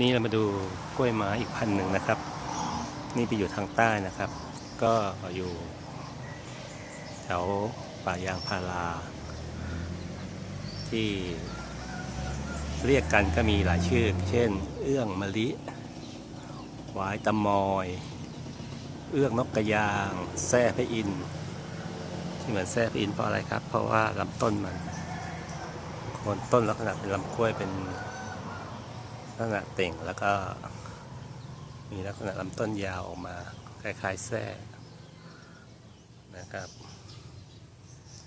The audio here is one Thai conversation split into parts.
นี่เรามาดูกล้วยไม้อีกพันหนึ่งนะครับ นี่ไปอยู่ทางใต้นะครับ ก็อยู่ แถวป่ายางพาราที่เรียกกันก็มีหลายชื่อ เช่น เอื้องมะลิหวายตะมอย เอื้องนกกระยางแซ่พระอินที่เหมือนแซ่พระอินเพราะอะไรครับ เพราะว่าลำต้นมันโคนต้นลักษณะเป็นลำกล้วยเป็น ษณะเต่งแล้วก็ มีลักษณะลำต้นยาวออกมา คล้ายๆแส้นะครับ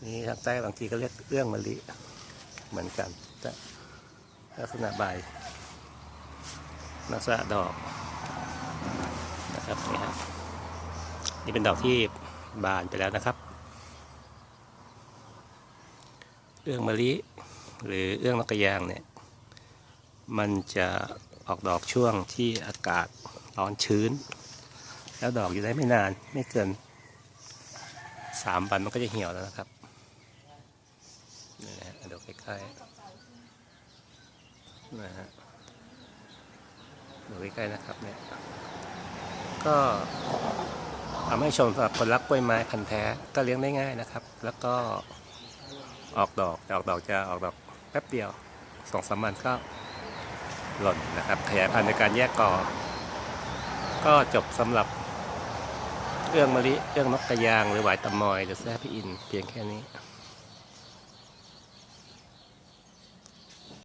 นี่ทางใต้บางทีก็เรียกเรื่องมะลิเหมือนกันลักษณะใบลักษณะดอกนะครับนี่ครับนี่เป็นดอกที่บานไปแล้วนะครับเรื่องมะลิหรือเรื่องนกกระยางเนี่ย มันจะออกดอกช่วงที่อากาศร้อนชื้น แล้วดอกอยู่ได้ไม่นานไม่เกินสามวันมันก็จะเหี่ยวแล้วนะครับนี่นะฮะดูใกล้ๆนะฮะดูใกล้ๆนะครับเนี่ยก็ทำให้ชมสำหรับคนรักกล้วยไม้พันธุ์แท้ก็เลี้ยงได้ง่ายนะครับ แล้วก็ออกดอกออกดอกจะออกดอกแป๊บเดียวสองสามวันก็ หล่นนะครับ ขยายพันธุ์ในการแยกกอ ก็จบสำหรับเรื่องมะลิเรื่องนกกระยางหรือหวายตะมอย หรือแซ่พี่อิน เพียงแค่นี้